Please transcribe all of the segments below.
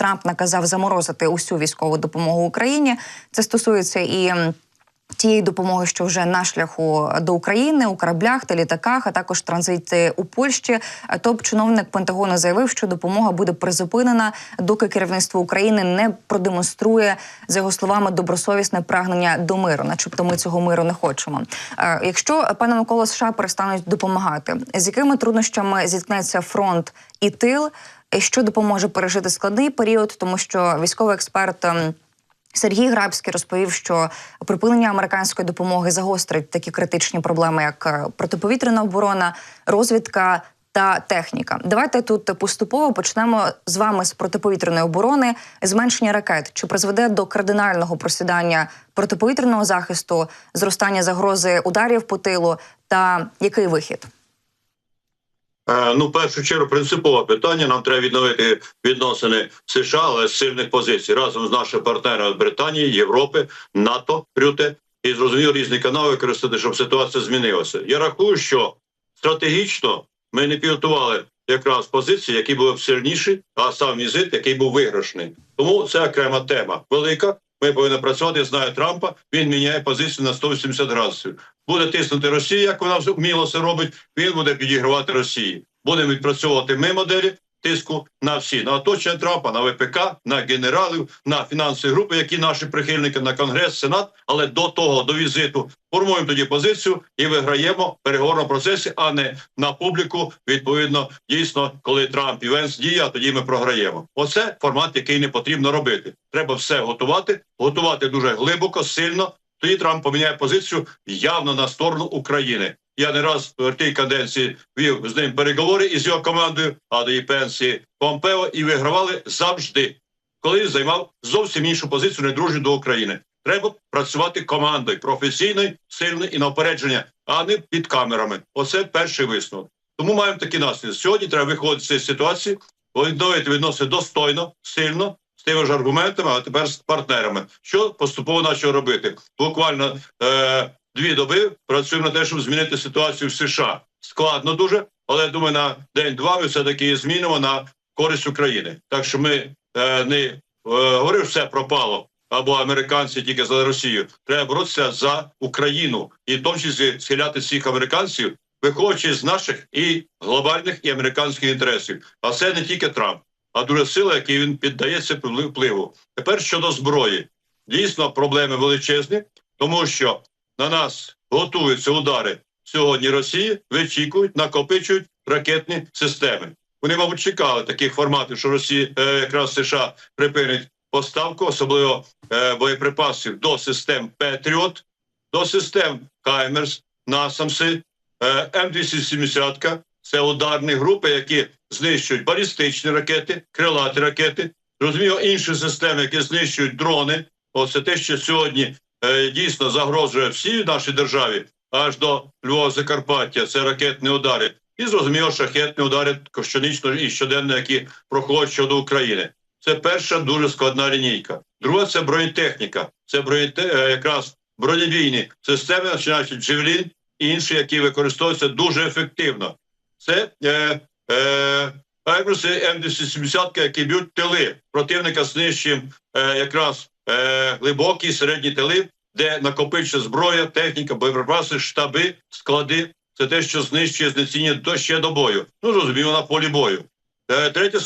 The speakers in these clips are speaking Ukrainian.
Трамп наказав заморозити усю військову допомогу Україні. Це стосується і. Тієї допомоги, що вже на шляху до України у кораблях та літаках, а також транзити у Польщі. Топ-чиновник Пентагону заявив, що допомога буде призупинена, доки керівництво України не продемонструє за його словами добросовісне прагнення до миру, начебто ми цього миру не хочемо. Е, Якщо пане Микола США перестануть допомагати, з якими труднощами зіткнеться фронт і тил, що допоможе пережити складний період, тому що військовий експерт. ем, Сергій Грабський розповів, що припинення американської допомоги загострить такі критичні проблеми, як е, протиповітряна оборона, розвідка та техніка. Давайте тут поступово почнемо з вами з протиповітряної оборони, зменшення ракет. Чи призведе до кардинального просідання протиповітряного захисту, зростання загрози ударів по тилу та який вихід? Е, Ну, першу чергу, принципове питання. Нам треба відновити відносини США, але з сильних позицій разом з нашими партнерами Британії, Європи, НАТО, Рюте і зрозуміло різні канали використати, щоб ситуація змінилася. Я рахую, що стратегічно ми не підготували якраз позиції, які були б сильніші, а сам візит, який був виграшний. Тому це окрема тема велика. Ми повинні працювати. Я знаю Трампа. Він міняє позицію на 180 градусів. Буде тиснути Росія, як вона вміло це робить. Він буде підігравати Росії. Будемо відпрацьовувати ми моделі тиску на всі на оточення Трампа, на ВПК, на генералів, на фінансові групи, які наші прихильники на конгрес, сенат. Але до того до візиту формуємо тоді позицію і виграємо переговорному процесі, а не на публіку. Відповідно, дійсно, коли Трамп і Венс діє, а тоді ми програємо. Оце формат, який не потрібно робити. Треба все готувати, готувати дуже глибоко, сильно. Тоді Трамп поміняє позицію явно на сторону України. Я не раз в тій каденції вів з ним переговори із його командою, а до її пенсії Помпео, і вигравали завжди, коли займав зовсім іншу позицію, недружню до України. Треба працювати командою професійною, сильною і на опередження, а не під камерами. Оце перший висновок. Тому маємо такі наслідки. Сьогодні треба виходити з цієї ситуації, відновити відносини достойно, сильно, з тими ж аргументами, а тепер з партнерами. Що поступово почали робити? Буквально е, дві доби працюємо на те, щоб змінити ситуацію в США. Складно дуже, але я думаю, на день-два ми все таки змінимо на користь України. Так що ми е, не е, говорив, все пропало. Або американці тільки за Росію. Треба боротися за Україну і в тому числі схиляти всіх американців, виходячи з наших і глобальних і американських інтересів. А це не тільки Трамп, а дуже сила, якій він піддається впливу. Тепер щодо зброї, дійсно проблеми величезні, тому що на нас готуються удари сьогодні. Росії вичікують, накопичують ракетні системи. Вони, мабуть, чекали таких форматів, що Росія е, якраз США припинить поставку, особливо е, боєприпасів до систем Петріот, до систем Хаймерс, Насамси, е, М270 це ударні групи, які знищують балістичні ракети, крилаті ракети. Розуміло, інші системи, які знищують дрони. Оце те, що сьогодні дійсно загрожує всій нашій державі, аж до Львова Закарпаття. Це ракетні удари. І зрозуміло, шахетні удари щонічно і щоденно, які проходять щодо України. Це перша дуже складна лінійка. Друга це бронетехніка. Це бронете... е, якраз бронебійні системи, починаючи Джевелін і інші, які використовуються дуже ефективно. Це е, е, Айбруси М270, які б'ють тили противника знищуємо е, якраз е, глибокі і середні тили, де накопичується зброя, техніка, боєприпаси, штаби, склади. Це те, що знищує знецінює до ще до бою. Ну зрозуміло на полі бою. Е, третя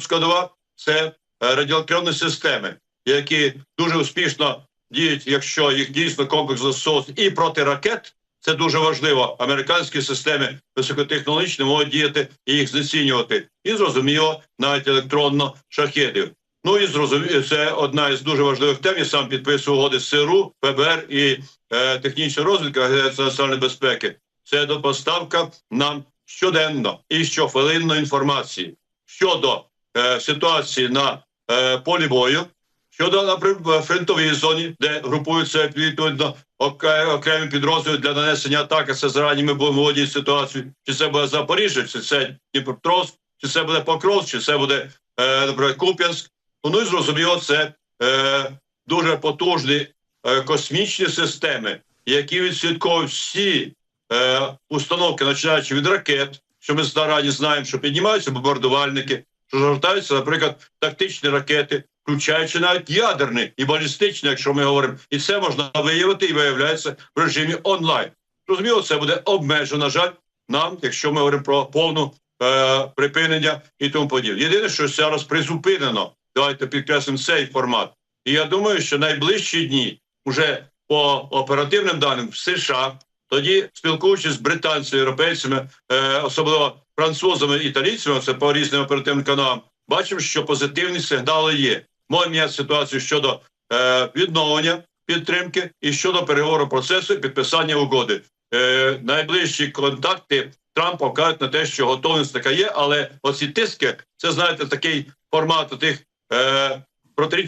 складова це е, радіоактивні системи, які дуже успішно діють, якщо їх дійсно комплекс застосовується і проти ракет. Це дуже важливо. Американські системи високотехнологічні можуть діяти і їх знецінювати. І зрозуміло, навіть електронно шахедів. Ну і зрозуміло, це одна із дуже важливих тем. Я сам підписував угоди з СРУ, ФБР і е, технічна розвідка національної безпеки. Це до поставка нам щоденно і щохвилинно інформації щодо е, ситуації на е, полі бою, щодо наприклад, фронтовій зоні, де групуються відповідно окремі підрозділи для нанесення атаки. Це зарані ми будемо володіти ситуацією. Чи це буде Запоріжжя, чи це Дніпропетровськ, чи це буде Покровськ, чи це буде е, наприклад, Куп'янськ. Ну і зрозуміло, це е, дуже потужні е, космічні системи, які відслідковують всі е, установки, починаючи від ракет, що ми зарані знаємо, що піднімаються бомбардувальники, що звертаються, наприклад, тактичні ракети, включаючи навіть ядерні і балістичні, якщо ми говоримо, і це можна виявити і виявляється в режимі онлайн. Розуміло, це буде обмежено, на жаль, нам, якщо ми говоримо про повну е, припинення і тому подібне. Єдине, що зараз призупинено, давайте підкреслимо цей формат. І я думаю, що найближчі дні вже по оперативним даним в США, тоді спілкуючись з британцями, європейцями, е, особливо французами і італійцями, це по різним оперативним каналам, бачимо, що позитивні сигнали є. Можемо міняти ситуацію щодо е, відновлення підтримки і щодо переговору процесу і підписання угоди. Е, найближчі контакти Трампа вказують на те, що готовність така є, але оці тиски це знаєте такий формат тих е,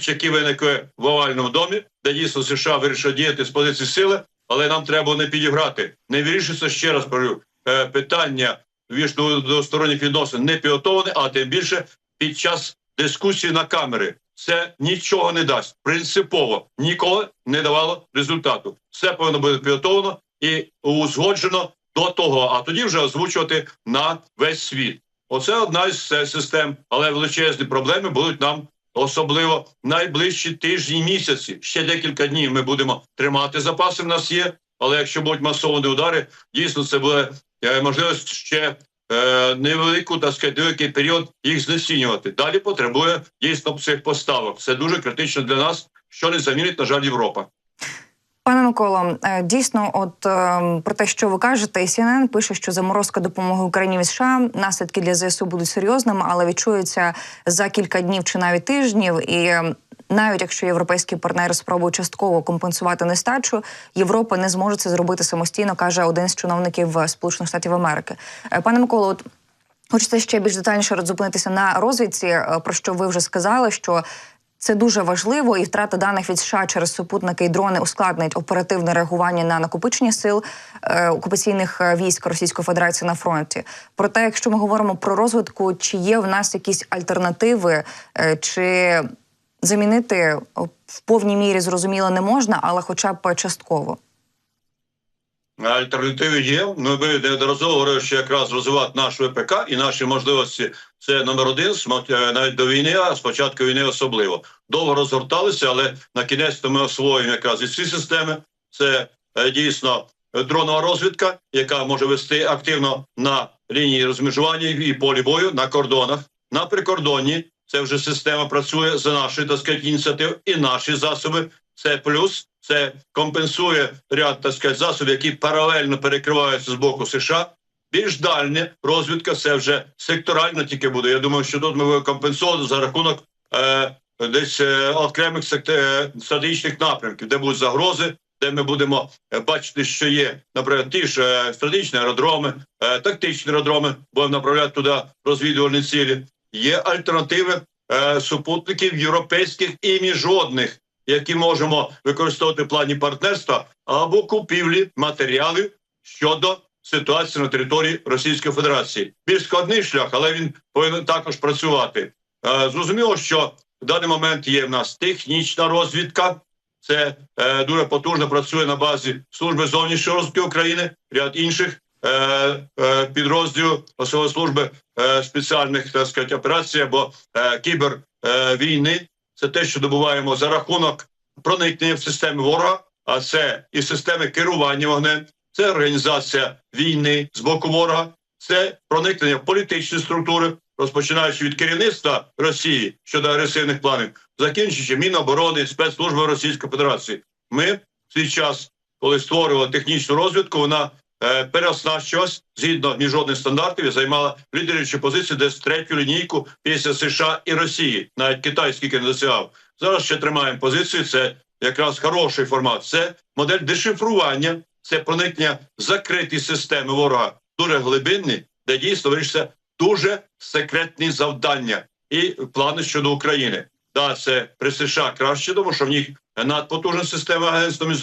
які виникли в овальному домі, де дійсно США вирішили діяти з позиції сили, але нам треба не підіграти. Не вирішиться ще раз говорю, е, питання між двосторонніх відносин не підготовлене, а тим більше під час дискусії на камери. Це нічого не дасть. Принципово ніколи не давало результату. Все повинно бути підготовлено і узгоджено до того, а тоді вже озвучувати на весь світ. Оце одна із е, систем, але величезні проблеми будуть нам особливо найближчі тижні місяці. Ще декілька днів ми будемо тримати запаси. В нас є, але якщо будуть масовані удари, дійсно це буде е, можливість ще е, невелику так сказати, період їх знецінювати. Далі потребує дійсно цих поставок. Це дуже критично для нас, що не замінить, на жаль, Європа. Пане Миколо, е, дійсно, от е, про те, що ви кажете, CNN пише, що заморозка допомоги Україні від США наслідки для ЗСУ будуть серйозними, але відчуються за кілька днів чи навіть тижнів. І е, навіть якщо європейські партнери спробують частково компенсувати нестачу, Європа не зможе це зробити самостійно, каже один з чиновників Сполучених Штатів Америки. Е, Пане Миколо, от хочеться ще більш детальніше роззупинитися на розвідці, е, про що ви вже сказали, що це дуже важливо, і втрата даних від США через супутники і дрони ускладнить оперативне реагування на накопичення сил е, окупаційних е, військ Російської Федерації на фронті. Проте, якщо ми говоримо про розвитку, чи є в нас якісь альтернативи, е, чи замінити в повній мірі зрозуміло не можна, але хоча б частково. Альтернативи є. Ну, ми неодноразово говорили, що якраз розвивати нашу ВПК і наші можливості це номер один е, навіть до війни, а з початку війни особливо. Довго розгорталися, але на кінець то ми освоїмо якраз і ці системи. Це е, дійсно дронова розвідка, яка може вести активно на лінії розмежування і полі бою на кордонах. На прикордонні це вже система працює за нашої так сказати, ініціатив і наші засоби. Це плюс, це компенсує ряд так сказати, засобів, які паралельно перекриваються з боку США. Більш дальня розвідка це вже секторально тільки буде. Я думаю, що тут ми будемо компенсувати за рахунок е, десь е, окремих е, стратегічних напрямків, де будуть загрози, де ми будемо е, бачити, що є, наприклад, ті ж е, стратегічні аеродроми, е, тактичні аеродроми, будемо направляти туди розвідувальні цілі. Є альтернативи е, супутників європейських і міжнародних, які можемо використовувати в плані партнерства або купівлі матеріалів щодо ситуації на території Російської Федерації. Більш складний шлях, але він повинен також працювати. Е, Зрозуміло, що в даний момент є в нас технічна розвідка. Це е, дуже потужно працює на базі служби зовнішньої розвідки України, ряд інших е, е, підрозділів, особливо служби е, спеціальних так сказати, операцій або е, кібер е, війни. Це те, що добуваємо за рахунок проникнення в системи ворога, а це і системи керування вогнем, це організація війни з боку ворога, це проникнення в політичні структури, розпочинаючи від керівництва Росії щодо агресивних планів, закінчуючи Міноборони спецслужби Російської Федерації. Ми в свій час, коли створювали технічну розвідку, вона переоснащилась згідно міжнародних стандартів і займала лідерівчу позицію десь третю лінійку після США і Росії. Навіть Китай скільки не досягав. Зараз ще тримаємо позицію. Це якраз хороший формат. Це модель дешифрування, це проникнення в закриті системи ворога, дуже глибинні, де дійсно вирішиться дуже секретні завдання і плани щодо України. Да, це при США краще, тому що в них надпотужна система агентства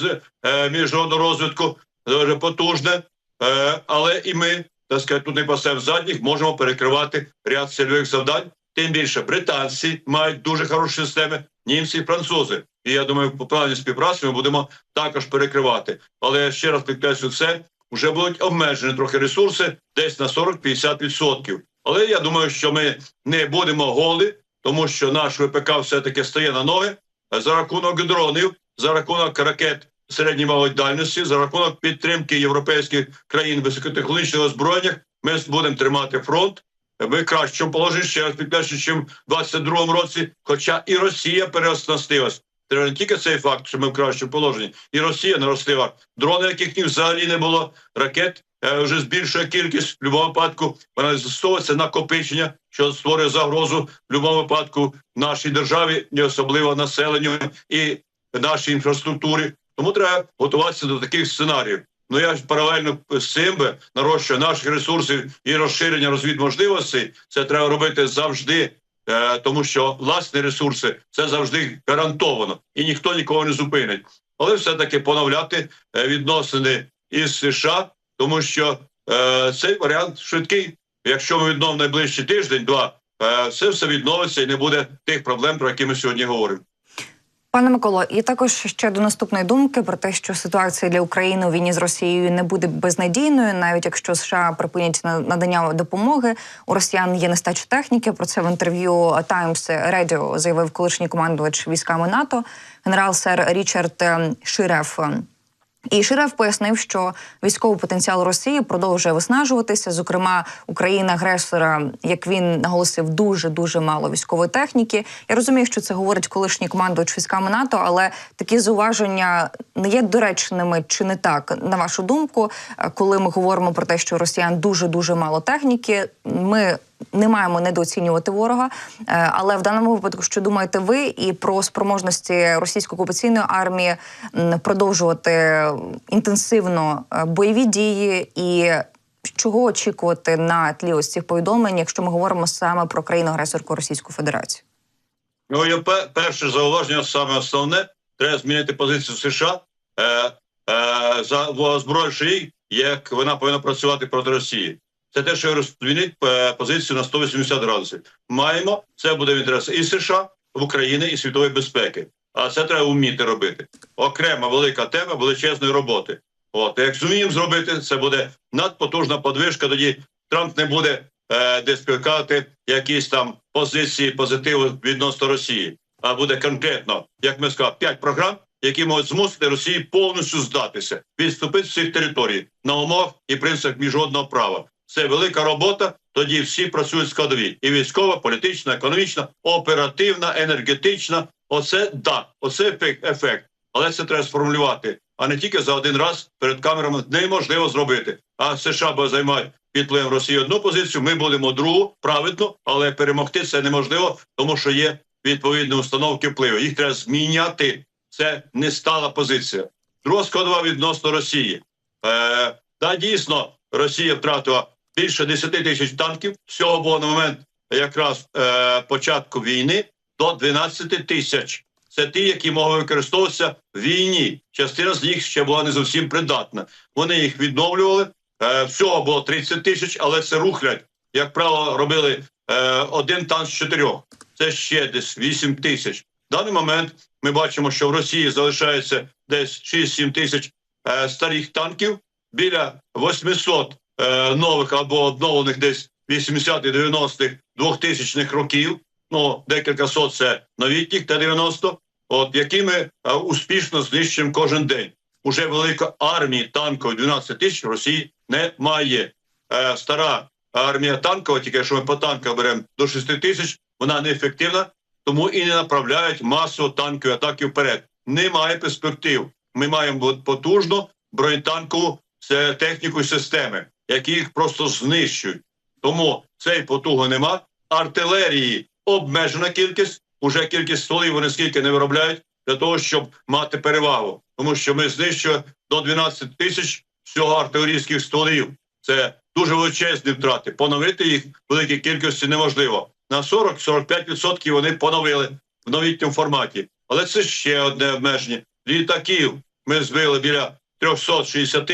е, міжнародного розвитку, дуже потужне, е, але і ми, так сказати, тут не пасемо задніх, можемо перекривати ряд цільових завдань. Тим більше британці мають дуже хороші системи, німці французи. І я думаю, по плані співпраці ми будемо також перекривати. Але ще раз підкреслю, це вже будуть обмежені трохи ресурси, десь на 40-50%. Але я думаю, що ми не будемо голі, тому що наш ВПК все-таки стає на ноги за рахунок дронів, за рахунок ракет середньої малої дальності, за рахунок підтримки європейських країн високотехнологічного озброєння. Ми будемо тримати фронт. Ми кращому положенні ще раз підкреслюю, чим в 22-му році. Хоча і Росія переоснастилась. Треба не тільки цей факт, що ми в кращому положенні, і Росія наростила дрони, яких ні взагалі не було, ракет е, вже збільшує кількість в будь-якому випадку. Вона застосовується накопичення, що створює загрозу в будь-якому випадку нашій державі, і особливо населенню і нашій інфраструктурі. Тому треба готуватися до таких сценаріїв. Ну я ж паралельно з цим би нарощую наших ресурсів і розширення розвідможливостей. Це треба робити завжди, е, тому що власні ресурси це завжди гарантовано, і ніхто нікого не зупинить. Але все-таки поновляти е, відносини із США, тому що е, цей варіант швидкий. Якщо ми відновимо найближчий тиждень-два, е, це все відновиться і не буде тих проблем, про які ми сьогодні говоримо. Пане Миколо, і також ще до наступної думки про те, що ситуація для України у війні з Росією не буде безнадійною, навіть якщо США припинять на- надання допомоги. У росіян є нестача техніки. Про це в інтерв'ю Times Radio заявив колишній командувач військами НАТО, генерал сер Річард е, Ширеф. І Ширев пояснив, що військовий потенціал Росії продовжує виснажуватися. Зокрема, Україна-агресора, як він наголосив, дуже дуже мало військової техніки. Я розумію, що це говорить колишній командувач військами НАТО, але такі зауваження не є доречними чи не так, на вашу думку, коли ми говоримо про те, що росіян дуже дуже мало техніки. Ми не маємо недооцінювати ворога. Е, Але в даному випадку, що думаєте ви і про спроможності російської окупаційної армії продовжувати інтенсивно е, бойові дії, і чого очікувати на тлі ось цих повідомлень, якщо ми говоримо саме про країну агресорку Російську Федерацію? Ну, я пе- перше зауваження, саме основне, треба змінити позицію США, е, е, за озброївши як вона повинна працювати проти Росії. Це те, що змінить е, позицію на 180 градусів. Маємо, це буде в інтересі і США, в України, і світової безпеки. А це треба вміти робити. Окрема велика тема величезної роботи. От як зуміємо зробити, це буде надпотужна подвижка. Тоді Трамп не буде е, плекати якісь там позиції позитиву відносно Росії, а буде конкретно, як ми сказали, п'ять програм, які можуть змусити Росії повністю здатися, відступити з цих територій на умовах і принципах міжнародного права. Це велика робота. Тоді всі працюють складові: і військова, політична, економічна, оперативна, енергетична. Оце да, оце ефект. Але це треба сформулювати, а не тільки за один раз перед камерами неможливо зробити. А США буде займати під впливом Росії одну позицію. Ми будемо другу правильно, але перемогти це неможливо, тому що є відповідні установки впливу. Їх треба зміняти. Це не стала позиція. Друга складова відносно Росії. Е, да, дійсно, Росія втратила більше 10 тисяч танків. Всього було на момент якраз е, початку війни до 12 тисяч. Це ті, які могли використовуватися в війні. Частина з них ще була не зовсім придатна. Вони їх відновлювали. Е, всього було 30 тисяч, але це рухлядь. Як правило, робили е, один танк з чотирьох. Це ще десь 8 тисяч. В даний момент ми бачимо, що в Росії залишається десь 6-7 тисяч е, старих танків, біля 800 е, нових або обновлених десь 80-х, 90-х, 2000-х років. Ну, декілька сот це новітніх Т-90, от які ми е, успішно знищуємо кожен день. Уже великої армії танкової 12 тисяч Росії немає. Е, стара армія танкова, тільки що ми по танках беремо до 6 тисяч, вона неефективна, тому і не направляють масово танкові атаки вперед. Немає перспектив. Ми маємо потужну бронетанкову техніку і системи, які їх просто знищують. Тому цей потуги нема. Артилерії обмежена кількість. Уже кількість стволів вони скільки не виробляють для того, щоб мати перевагу. Тому що ми знищуємо до 12 тисяч всього артилерійських стволів. Це дуже величезні втрати. Поновити їх в великій кількості неможливо. На 40-45% вони поновили в новітньому форматі. Але це ще одне обмеження. Літаків ми збили біля 360.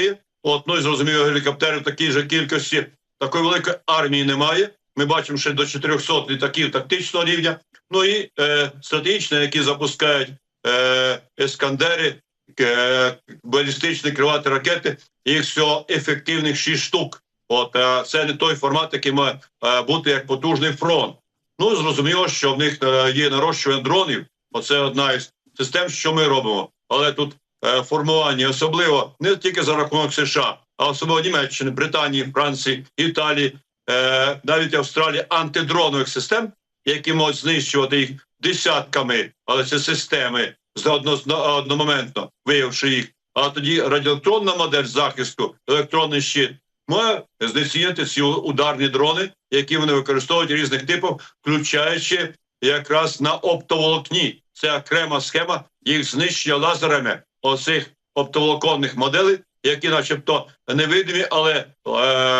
От, ну і зрозуміло, гелікоптерів такій же кількості. Такої великої армії немає. Ми бачимо ще до 400 літаків тактичного рівня. Ну і е, стратегічні, які запускають е, ескандери, е, балістичні кривати ракети. Їх всього ефективних 6 штук. От е, це не той формат, який має е, бути як потужний фронт. Ну зрозуміло, що в них е, є нарощування дронів. Оце одна із систем, що ми робимо. Але тут е, формування, особливо не тільки за рахунок США, а особливо Німеччини, Британії, Франції, Італії, е, навіть Австралії антидронових систем, які можуть знищувати їх десятками, але це системи з одно- одномоментно виявивши їх. А тоді радіоелектронна модель захисту, електронний щит може знецінити ці ударні дрони, які вони використовують різних типів, включаючи якраз на оптоволокні. Це окрема схема їх знищення лазерами оцих оптоволоконних моделей, які, начебто, невидимі, але е,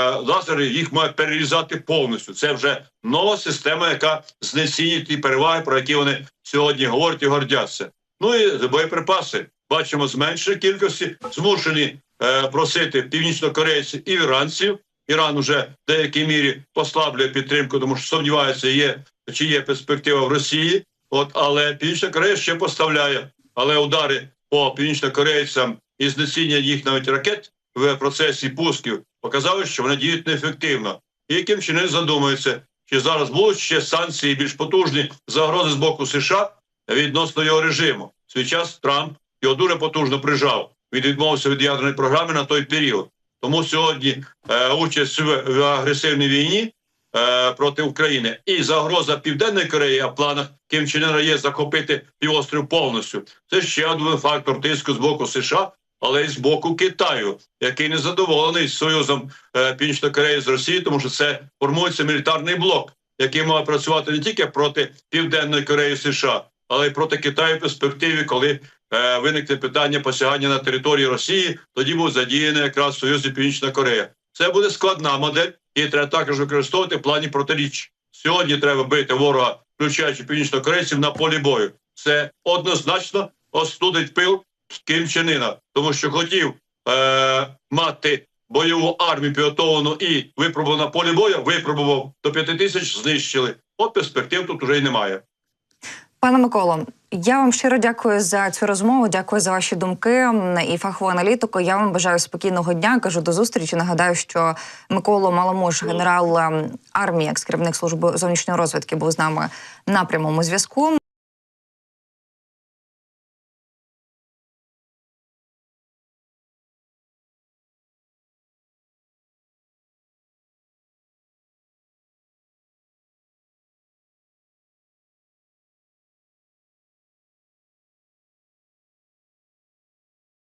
лазери їх мають перерізати повністю. Це вже нова система, яка знецінює ті переваги, про які вони сьогодні говорять і гордяться. Ну і боєприпаси бачимо зменшення кількості, змушені е, просити північнокорейців і іранців. Іран уже в деякій мірі послаблює підтримку, тому що сумнівається, є чи є перспектива в Росії. От але Північна Корея ще поставляє, але удари по північнокорейцям і знесіння їх навіть ракет в процесі пусків показали, що вони діють неефективно. І яким чином задумується, чи зараз будуть ще санкції більш потужні загрози з боку США відносно його режиму. Свій час Трамп його дуже потужно прижав. Він відмовився від ядерної програми на той період. Тому сьогодні е, участь в, в агресивній війні е, проти України і загроза Південної Кореї, в планах Ким Чен Іра є захопити півострів повністю. Це ще один фактор тиску з боку США, але й з боку Китаю, який не задоволений союзом е, Північної Кореї з Росією, тому що це формується мілітарний блок, який має працювати не тільки проти Південної Кореї США, але й проти Китаю в перспективі, коли е, виникне питання посягання на території Росії, тоді буде задіяна якраз Союз і Північна Корея. Це буде складна модель, і треба також використовувати в плані протиріч. Сьогодні треба бити ворога, включаючи північнокорейців, на полі бою. Це однозначно остудить пил Іна, тому що хотів е, мати бойову армію підготовлену і випробував на полі бою, випробував до п'яти тисяч, знищили. От перспектив тут уже й немає. Пане Миколо, я вам щиро дякую за цю розмову. Дякую за ваші думки і фахову аналітику. Я вам бажаю спокійного дня. Кажу до зустрічі. Нагадаю, що Миколо Маломуж, генерал армії, екс керівник служби зовнішньої розвідки, був з нами на прямому зв'язку.